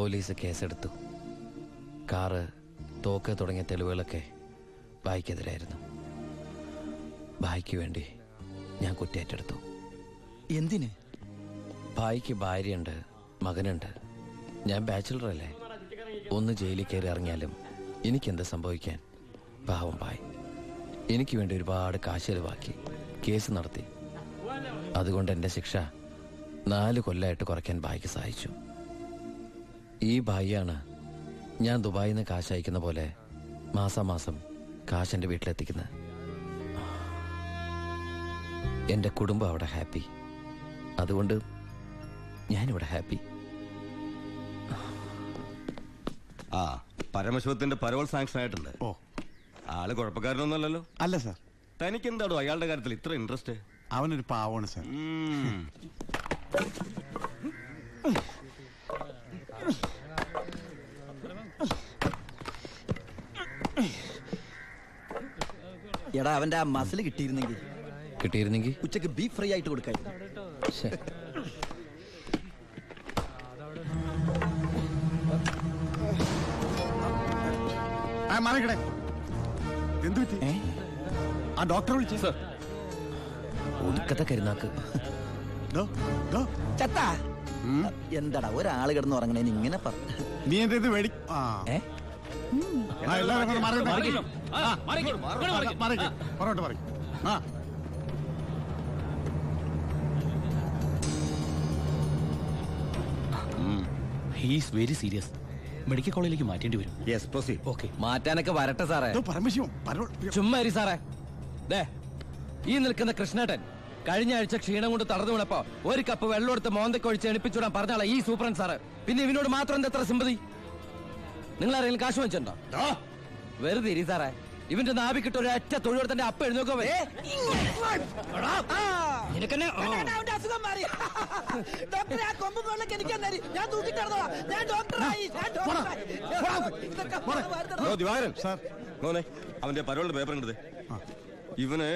Police കേസെടുത്തു. Car തോക്ക് തുടങ്ങിയ തെളിവുകളൊക്കെ ഭായിക്കെതിരായിരുന്നു ഭായിക്ക് വേണ്ടി ഞാൻ കുറ്റേറ്റെടുത്തു. എന്തിന്? ഭായിക്ക് ഭാര്യയുണ്ട് മകനുണ്ട്. ഞാൻ ബാച്ചിലറല്ലേ? ഒന്ന് ജയിലിൽ കയറി ഇറങ്ങിയാലും എനിക്കെന്ത് സംഭവിക്കാൻ? പാവം ഭായ് എനിക്ക് വേണ്ടി ഒരുപാട് കാശ് ചെലവാക്കി കേസ് നടത്തി. അതുകൊണ്ട് എന്റെ ശിക്ഷ നാല് കൊല്ലമായിട്ട് കുറയ്ക്കാൻ ഭായിക്ക് സഹായിച്ചു ഈ ഭായിയാണ് ഞാൻ ദുബായിൽ നിന്ന് കാശ് അയക്കുന്ന പോലെ മാസാമാസം കാശ് എന്റെ വീട്ടിലെത്തിക്കുന്നത് എന്റെ കുടുംബം അവിടെ ഹാപ്പി. അതുകൊണ്ട് ഞാനിവിടെ ഹാപ്പി. ആ പരമശിവത്തിന്റെ പരോൾ സാങ്ഷൻ ആയിട്ടുണ്ട്. ഓ. ആൾ കുഴപ്പക്കാരനൊന്നുമല്ലല്ലോ. അല്ല സാർ. തനിക്ക് എന്താണോ അയാളുടെ കാര്യത്തിൽ ഇത്ര ഇൻട്രസ്റ്റ് അവനൊരു പാവമാണ് സാർ. എടാ അവന്റെ ആ മസിൽ കിട്ടിയിരുന്നെങ്കിൽ. കിട്ടിയിരുന്നെങ്കിൽ? ഉച്ചയ്ക്ക് ബീഫ് ഫ്രൈ ആയിട്ട് കൊടുക്കായി ശ്ശെ. ആ മറക്കടേ. എന്തു പറ്റി? ആ ഡോക്ടറെ വിളിച്ചു. സാർ. ഒടുക്കത്തെ കരുനാക്ക്. ചത്താ. എന്താടാ ഒരാൾ കിടന്ന് ഉറങ്ങണേന് ഇങ്ങനെ പറഞ്ഞു നീ എന്തേ ഇത് മേടി ആ ഏ ആ, ഹീസ് വെരി സീരിയസ് മെഡിക്കൽ കോളേജിലേക്ക് മാറ്റേണ്ടി വരും. യെസ് പ്രൊസീഡ് ഓക്കെ മാറ്റാനൊക്കെ വരട്ടെ സാറേ. ഇത് പരമശിവം പരോൾ ചുമ്മാ ഇരി സാറേ. ദേ ഈ നിൽക്കുന്ന കൃഷ്ണേട്ടൻ കഴിഞ്ഞ ആഴ്ച ക്ഷീണം കൊണ്ട് തളർന്നു വീണപ്പോ ഒരു കപ്പ് വെള്ളം എടുത്ത് മോന്തക്കൊഴിച്ച് എണിപ്പിച്ചുവിടാൻ പറഞ്ഞാളെ ഈ സൂപ്രൻ സാറ്. പിന്നെ ഇവനോട് മാത്രം എന്താ എത്ര സിമ്പതി നിങ്ങൾ ആരെങ്കിലും കാശ് വെച്ചിട്ടുണ്ടോ വെറുതെ ഇരി സാറേ. ഇവന്റെ നാവിക്കിട്ട് ഒരു ഒറ്റ തൊഴിലെടുത്തന്റെ അപ്പ എഴുന്നോക്കോ അവന്റെ പരോളിന്റെ പേപ്പർ ഉണ്ട് ഇവന്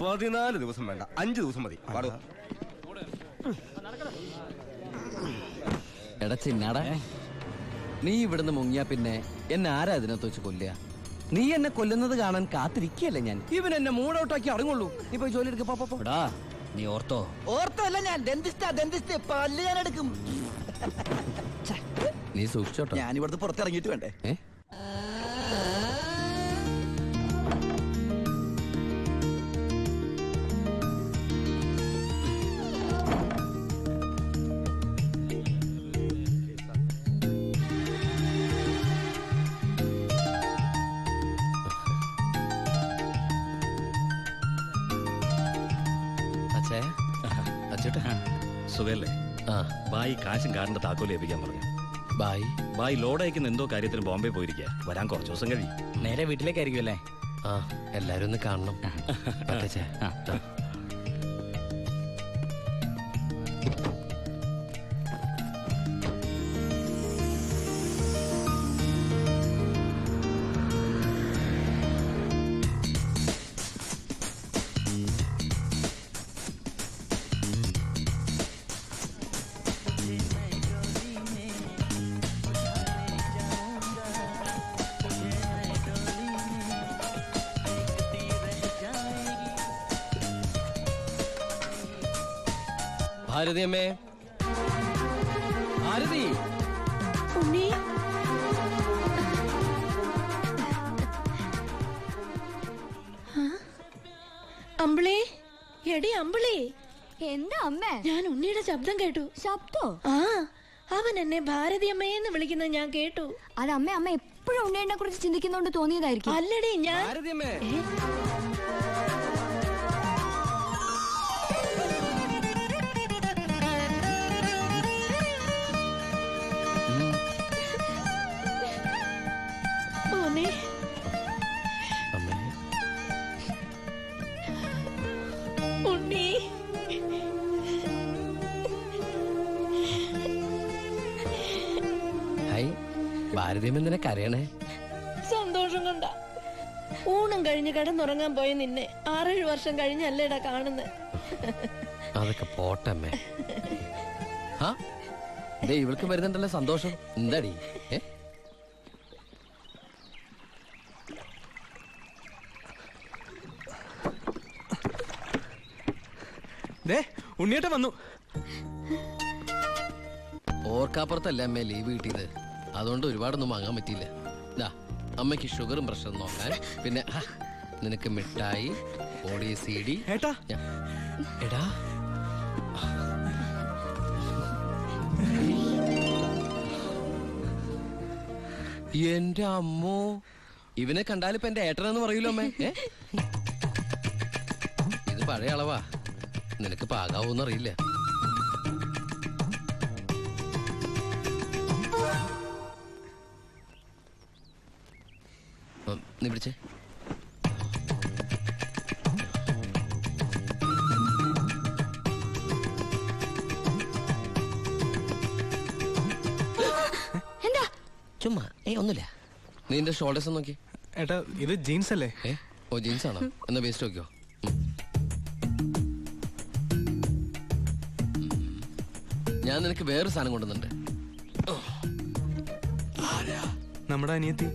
പതിനാല് ദിവസം വേണ്ട. അഞ്ചു ദിവസം മതി. എടച്ചിന്നാടേ എടാ ചിന്നാടാ. നീ ഇവിടുന്ന് മുങ്ങിയാ പിന്നെ എന്നെ ആരാ ഇതിനകത്ത് വെച്ച് കൊല്ലുക? നീ എന്നെ കൊല്ലുന്നത് കാണാൻ കാത്തിരിക്കല്ലേ ഞാൻ? ഇവൻ എന്നെ മൂടൗട്ടാക്കി അടങ്ങുള്ളൂ നീ പോയി ജോലി എടുക്ക പോ, പോ, പോ. എടാ നീ ഓർത്തോ? ഓർത്തല്ല ഞാൻ. പല്ല് ഞാൻ എടുക്കും. നീ സൂക്ഷിച്ചോട്ടോ. ഞാൻ ഇവിടുന്ന് പുറത്തിറങ്ങിയിട്ട് വേണ്ടേ? ഏ? സുഖല്ലേ? ആ. ബായി കാശും കാറിന്റെ താക്കോൽ ലഭിക്കാൻ പറഞ്ഞു. ബായ്? ബായി ലോഡ് അയക്കുന്ന എന്തോ കാര്യത്തിന് ബോംബെ പോയിരിക്കുക വരാൻ കുറച്ച് ദിവസം കഴിയും. നേരെ വീട്ടിലേക്കായിരിക്കും അല്ലേ ആ എല്ലാരും ഒന്ന് കാണണം. ആ. ആ. ഭാരതി അമ്മേ? ആരതി? ഉണ്ണി? അമ്പിളി? എടി അമ്പിളി. എന്താ അമ്മ? ഞാൻ ഉണ്ണിയുടെ ശബ്ദം കേട്ടു. ശബ്ദോ? ആ അവൻ എന്നെ ഭാരതി അമ്മയെന്ന് വിളിക്കുന്നത് ഞാൻ കേട്ടു. അത് അമ്മ അമ്മ എപ്പോഴും ഉണ്ണിയെ കുറിച്ച് ചിന്തിക്കുന്നോണ്ട് തോന്നിയതായിരിക്കും. അല്ലടി ഞാൻ അമ്മേ. അമ്മേ. ഉണ്ണി. കരയണേ? സന്തോഷം കൊണ്ട. ഊണും കഴിഞ്ഞ് കിടന്നുറങ്ങാൻ പോയ നിന്നെ ആറേഴ് വർഷം കഴിഞ്ഞല്ലേടാ കാണുന്നത് അതൊക്കെ പോട്ടമ്മേ ആ? ദേ ഇവൾക്ക് വരുന്നുണ്ടല്ലോ സന്തോഷം. എന്താടി? ഏ? ഉണ്ണിയേട്ടൻ വന്നു. ഓർക്കാപ്പുറത്തല്ല അമ്മ ലീവ് കിട്ടിയത്? അതുകൊണ്ട് ഒരുപാടൊന്നും വാങ്ങാൻ പറ്റിയില്ല. ദാ അമ്മയ്ക്ക് ഷുഗറും പ്രഷറും നോക്കാൻ. പിന്നെ നിനക്ക് മിഠായി ഓടി സി ഡി ഏട്ടാ എടാ. എന്റെ അമ്മോ. ഇവനെ കണ്ടാലിപ്പോ എന്റെ ഏട്ടനെന്ന് പറയൂലോ അമ്മേ? ഇത് പഴയ അളവാ. നിനക്ക് പാകാവൂന്ന് അറിയില്ല ഉം, നീ പിടിച്ചേ. ചുമ്മാ ഒന്നുമില്ല. നീ എന്റെ ഷോൾഡേഴ്സ് നോക്കി. ഏട്ടാ ഇത് ജീൻസ് അല്ലേ ഓ ജീൻസ് ആണോ എന്നാ വേസ്റ്റ് നോക്കിയോ? ഞാൻ നിനക്ക് വേറൊരു സാധനം കൊണ്ടുവന്നുണ്ട് നമ്മുടെ അനിയത്തി.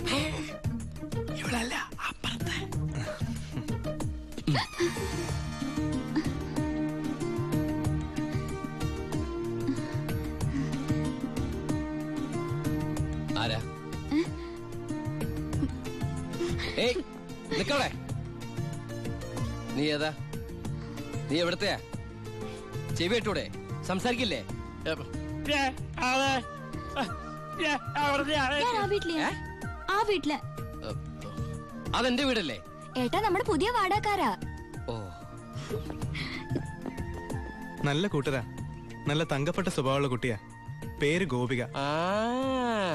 ആരാ? ഏയ് നിക്കവിടെ. നീ ഏതാ? നീ എവിടത്തെയാ? ചെവി ഇട്ടൂടെ സംസാരിക്കില്ലേ? ഞാൻ ആ വീട്ടിലെയാ ആ വീട്ടിൽ. അതെന്റെ വീടല്ലേ? ഏട്ടാ നമ്മുടെ പുതിയ വാടകക്കാരാ. ഓ. നല്ല കൂട്ടരാ. നല്ല തങ്കപ്പെട്ട സ്വഭാവമുള്ള കുട്ടിയാ. പേര് ഗോപിക.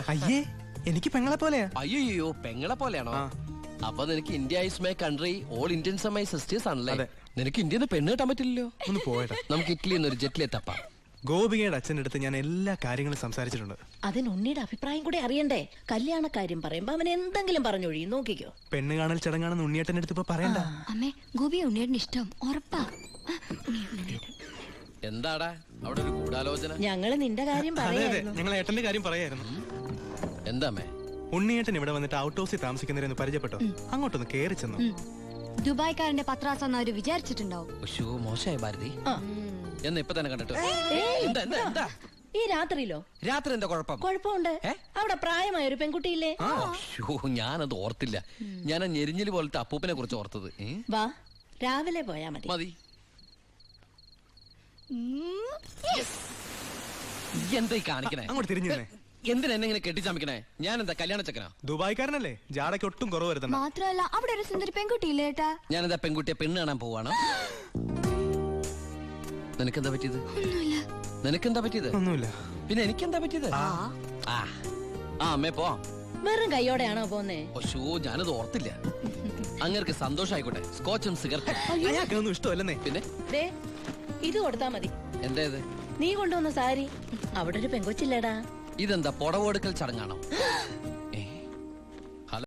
അയ്യേ എനിക്ക് പെങ്ങളെ പോലെയാ. അയ്യോ പെങ്ങളെ പോലെയാണോ. അപ്പൊ നിനക്ക് India is my country all Indians my sisters ആണല്ലേ. നിനക്ക് ഇന്ത്യന്ന് പെണ്ണ് കിട്ടാൻ പറ്റില്ലല്ലോ? ഒന്ന് പോയടാ. നമുക്ക് ഇറ്റലിയിൽ നിന്ന് ഒരു ജെറ്റിലെ തപ്പാം ഗോപികയുടെ അച്ഛന്റെ അടുത്ത് ഞാൻ എല്ലാ കാര്യങ്ങളും സംസാരിച്ചിട്ടുണ്ട്. അതിന് ഉണ്ണിയുടെ അഭിപ്രായം കൂടെ അറിയണ്ടേ? കല്യാണ കാര്യം പറയുമ്പോ അവനെ എന്തെങ്കിലും പറഞ്ഞൊഴിയും നോക്കിക്കോ. പെണ്ണ് കാണൽ ചടങ്ങാണെന്ന് ഉണ്ണിയേട്ടൻ അടുത്ത് ഇപ്പൊ പറയണ്ട. അമ്മേ ഗോപി ഉണ്ണിയേട്ടന് ഇഷ്ടം. ഉറപ്പാ. എന്താടാ? അവിടെ ഒരു ഗൂഢാലോചന. ഞങ്ങൾ നിന്റെ കാര്യം അതെ അതെ പറയായിരുന്നു. ഞങ്ങൾ ഏട്ടന്റെ കാര്യം പറയായിരുന്നു. എന്താമേ ഉണ്ണിയേട്ടൻ ഇവിടെ വന്നിട്ട് ഔട്ട് ഹൗസിൽ താമസിക്കുന്നവരെന്ന് പരിചയപ്പെട്ടോ? അങ്ങോട്ടൊന്ന് കേറി ചെന്നു. ദുബായ്ക്കാരന്റെ പത്രാസം അവർ വിചാരിച്ചിട്ടുണ്ടാവും. മോശമായ ഭാരതി. ആ. എന്ന് ഇപ്പൊ തന്നെ കണ്ടിട്ട്. എന്താ എന്താ എന്താ? ഈ രാത്രിയിലോ? രാത്രി എന്താ കുഴപ്പം? കുഴപ്പമുണ്ട്. അവിടെ പ്രായമായ ഒരു പെൺകുട്ടിയില്ലേ? ഉശോ, ഞാനത് ഓർത്തില്ല. ഞാൻ ആ ഞെരിഞ്ഞിൽ പോലത്തെ അപ്പൂപ്പനെ കുറിച്ച് ഓർത്തത്. വാ രാവിലെ പോയാ മതി. മതി. എന്താ ഈ കാണിക്കണേ? അങ്ങോട്ട് തിരിഞ്ഞു എന്തിനാ എന്നെ ഇങ്ങനെ കെട്ടിച്ചമിക്കണേ ഞാൻ എന്താ കല്യാണ ചക്കനാ ദുബായ്ക്കാരനല്ലേ? ജാടയ്ക്ക് ഒട്ടും കുറവ് വരുന്നത് മാത്രമല്ല അവിടെ ഒരു സുന്ദരി പെൺകുട്ടിയില്ലേട്ടാ ഞാൻ എന്താ പെൺകുട്ടിയെ പെണ്ണ് കാണാൻ പോവാണ്? നിനക്കെന്താ പറ്റിയത്? ഒന്നുമില്ല. നിനക്കെന്താ പറ്റിയത്? ഒന്നുമില്ല. പിന്നെ എനിക്കെന്താ പറ്റിയത്? ആ. ആ. അമ്മേ പോ. വെറും കൈയോടെയാണോ പോന്നേ? അശോ ഞാനത് ഓർത്തില്ല. അങ്ങർക്ക് സന്തോഷായിക്കോട്ടെ. സ്കോച്ചും സിഗരറ്റും അയാൾക്കൊന്നും ഇഷ്ടമല്ലെന്നേ. പിന്നെ? ദേ ഇത് കൊടുത്താ മതി. എന്താ ഇത്? നീ കൊണ്ടുവന്ന സാരി. അവിടെ ഒരു പെങ്കൊച്ചില്ലേടാ. ഇതെന്താ പുടവെടുക്കൽ ചടങ്ങാണോ?